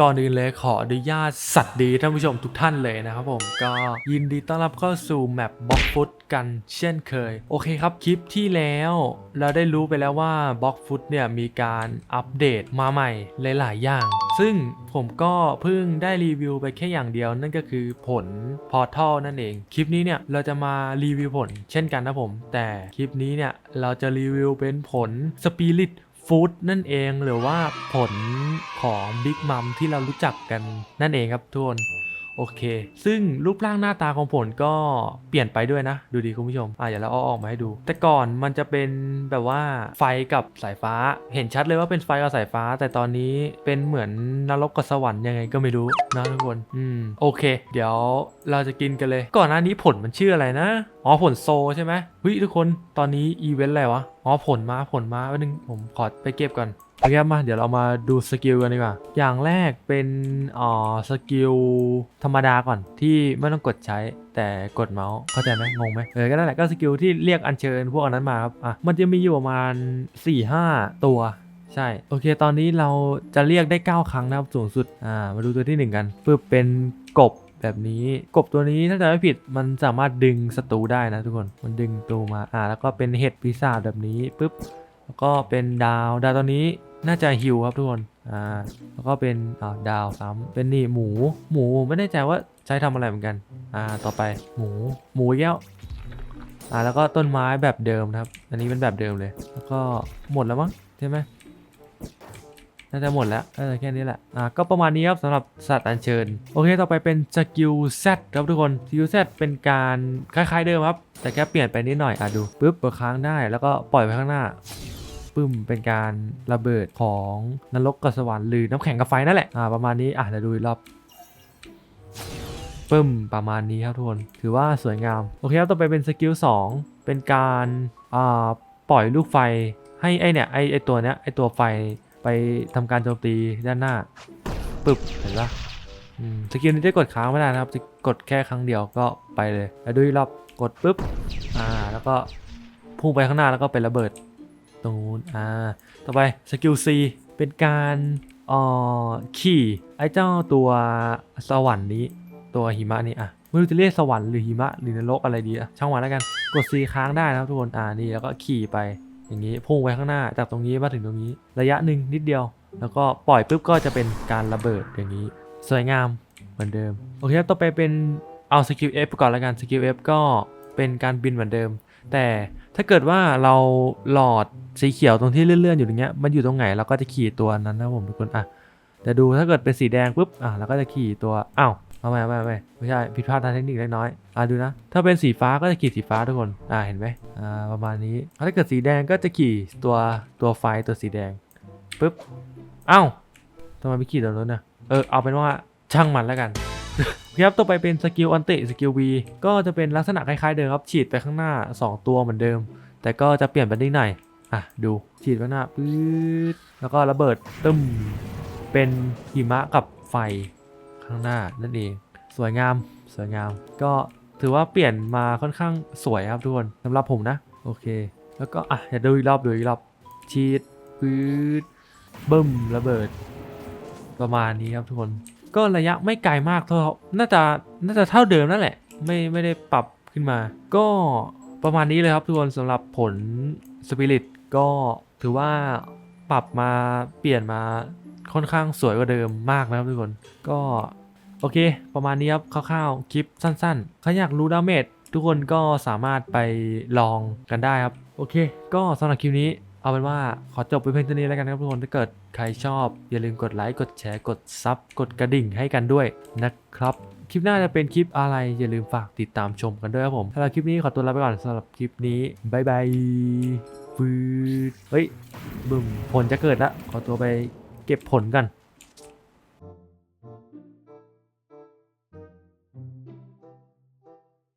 ก่อนอื่นเลยขออนุญาตสัตว์ดีท่านผู้ชมทุกท่านเลยนะครับผมก็ยินดีต้อนรับเข้าสู่แมปบล็อกฟุตกันเช่นเคย โอเคครับคลิปที่แล้วเราได้รู้ไปแล้วว่าบล็อกฟุตเนี่ยมีการอัปเดตมาใหม่หลาย ๆ อย่าง ซึ่งผมก็เพิ่งได้รีวิวไปแค่อย่างเดียว นั่นก็คือผลพอร์ทัลนั่นเอง คลิปนี้เนี่ยเราจะมารีวิวผลเช่นกันนะผม แต่คลิปนี้เนี่ยเราจะรีวิวเป็นผลสปิริต ฟู้ดนั่นเองหรือว่าผลของบิ๊กมัมที่เรารู้จักกันนั่นเองครับทุกคน โอเค ซึ่งรูปร่างหน้าตาของผลก็เปลี่ยนไปด้วยนะ ดูดีคุณผู้ชม อะเดี๋ยวเราเอาออกมาให้ดู แต่ก่อนมันจะเป็นแบบว่าไฟกับสายฟ้า เห็นชัดเลยว่าเป็นไฟกับสายฟ้า แต่ตอนนี้เป็นเหมือนนรกกับสวรรค์ยังไงก็ไม่รู้นะทุกคน อืม โอเค เดี๋ยวเราจะกินกันเลย ก่อนหน้านี้ผลมันชื่ออะไรนะ อ๋อผลโซใช่ไหมเฮ้ยทุกคน ตอนนี้อีเวนต์อะไรวะ อ๋อผลมาผลมาแป๊บนึงผมขอไปเก็บก่อน โอเคมาเดี๋ยวเรามาดูสกิลกันดีกว่า อย่างแรกเป็นอ๋อสกิลธรรมดาก่อนที่ไม่ต้องกดใช้แต่กดเมาส์เข้าใจไหมงงไหมเออก็นั่นแหละก็สกิลที่เรียกอัญเชิญพวกอันนั้นมาครับอะมันจะมีอยู่ประมาณ 4-5 ตัวใช่ โอเค ตอนนี้เราจะเรียกได้ 9 ครั้งนะครับสูงสุด อ่า มาดูตัวที่ 1 กันปึ๊บเป็นกบแบบนี้กบตัวนี้ถ้าจำไม่ผิดมันสามารถดึงศัตรูได้นะทุกคนมันดึงตัวมาอ่าแล้วก็เป็นเห็ดปีศาจแบบนี้ปึ๊บแล้วก็เป็นดาวดาวตัวนี้ น่าจะฮิวครับทุกคน อ่า แล้วก็เป็นอ่าดาวซ้ำเป็นนี่หมู หมูไม่แน่ใจว่าใช้ทำอะไรเหมือนกัน อ่า ต่อไปหมู หมูอีกแล้วอ่า แล้วก็ต้นไม้แบบเดิมนะครับ อันนี้เป็นแบบเดิมเลย แล้วก็หมดแล้วมั้งใช่ไหมน่าจะหมดแล้วน่าจะแค่นี้แหละ อ่า ก็ประมาณนี้ครับสำหรับสัตว์อัญเชิญ โอเค ต่อไปเป็นสกิล Z ครับทุกคนสกิล Z เป็นการคล้ายๆเดิมครับ แต่แค่เปลี่ยนไปนิดหน่อย อะดูปุ๊บเปิดค้างได้ แล้วก็ปล่อยไปข้างหน้า ปึ้มเป็นการระเบิดของนรกกับสวรรค์หรือน้ำแข็งกับไฟนั่นแหละอ่าประมาณนี้อะเดี๋ยวดูอีกรอบปึ้มประมาณนี้ครับทุกคนถือว่าสวยงาม โอเคครับต่อไปเป็นสกิล2เป็นการอ่าปล่อยลูกไฟให้ไอเนี่ยไอไอตัวเนี้ยไอตัวไฟไปทำการโจมตีด้านหน้าปึ๊บเห็นปะสกิลนี้ได้กดค้างไม่ได้นะครับจะกดแค่ครั้งเดียวก็ไปเลยแล้วดูรอบกดปุ๊บอ่าแล้วก็พุ่งไปข้างหน้าแล้วก็เป็นระเบิด ตรงนู้นอ่าต่อไปสกิล C เป็นการอ่อขี่ไอ้เจ้าตัวสวรรค์นี้ ตัวหิมะนี่อะไม่รู้จะเรียกสวรรค์หรือหิมะหรือนรกอะไรดีอะช่างมันแล้วกันกด C ค้างได้นะครับทุกคนอ่านี่แล้วก็ขี่ไปอย่างนี้พุ่งไปข้างหน้าจากตรงนี้มาถึงตรงนี้ระยะหนึ่งนิดเดียว แล้วก็ปล่อยปุ๊บก็จะเป็นการระเบิดอย่างนี้ สวยงามเหมือนเดิมโอเคครับต่อไปเป็นเอาสกิล F ก่อนแล้วกันสกิล F ก็เป็นการบินเหมือนเดิม แต่ถ้าเกิดว่าเราหลอดสีเขียวตรงที่เลื่อนๆอยู่ตรงเนี้ยมันอยู่ตรงไหนเราก็จะขี่ตัวนั้นนะผมทุกคนอะเดี๋ยวดูถ้าเกิดเป็นสีแดงปุ๊บอะเราก็จะขี่ตัวอ้าวเอาไม่ไม่ไม่ไม่ใช่ผิดพลาดทางเทคนิคเล็กน้อยอะดูนะ ถ้าเป็นสีฟ้าก็จะขี่สีฟ้าทุกคนอะเห็นไหมอ่าประมาณนี้ถ้าเกิดสีแดงก็จะขี่ตัวตัวไฟตัวสีแดงปุ๊บเอ้าทำไมไม่ขี่ตัวนู้นนะเออเอาเป็นว่าช่างมันแล้วกัน ครับต่อไปเป็นสกิลอันติสกิล V ก็จะเป็นลักษณะคล้ายๆเดิมครับ ฉีดไปข้างหน้า 2 ตัวเหมือนเดิม แต่ก็จะเปลี่ยนไปนิดหน่อยอะดูฉีดไปหน้าปื๊ดแล้วก็ระเบิดตึมเป็นหิมะกับไฟข้างหน้านั่นเอง สวยงามสวยงาม ก็ถือว่าเปลี่ยนมาค่อนข้างสวยครับทุกคนสำหรับผมนะ โอเค แล้วก็อะเดี๋ยวดูอีกรอบดูอีกรอบฉีดปื๊ดบึ้มระเบิด ประมาณนี้ครับทุกคน ก็ระยะไม่ไกลมากเท่าน่าจะน่าจะเท่าเดิมนั่นแหละ ไม่ไม่ได้ปรับขึ้นมา ก็ประมาณนี้เลยครับทุกคนสำหรับผลสปิริตก็ถือว่าปรับมาเปลี่ยนมาค่อนข้างสวยกว่าเดิมมากนะครับทุกคน ก็โอเค ประมาณนี้ครับคร่าวๆคลิปสั้นๆใครอยากรู้ดาเมจทุกคนก็สามารถไปลองกันได้ครับ โอเค ก็สำหรับคลิปนี้ เอาเป็นว่าขอจบไปเพียงเท่านี้แล้วกันนะครับทุกคนถ้าเกิดใครชอบ อย่าลืมกดไลค์กดแชร์กดซับกดกระดิ่งให้กันด้วยนะครับ คลิปหน้าจะเป็นคลิปอะไร อย่าลืมฝากติดตามชมกันด้วยครับผมสำหรับคลิปนี้ขอตัวลาไปก่อนสำหรับคลิปนี้บายบายฟืดเฮ้ยบึมผลจะเกิดละขอตัวไปเก็บผลกัน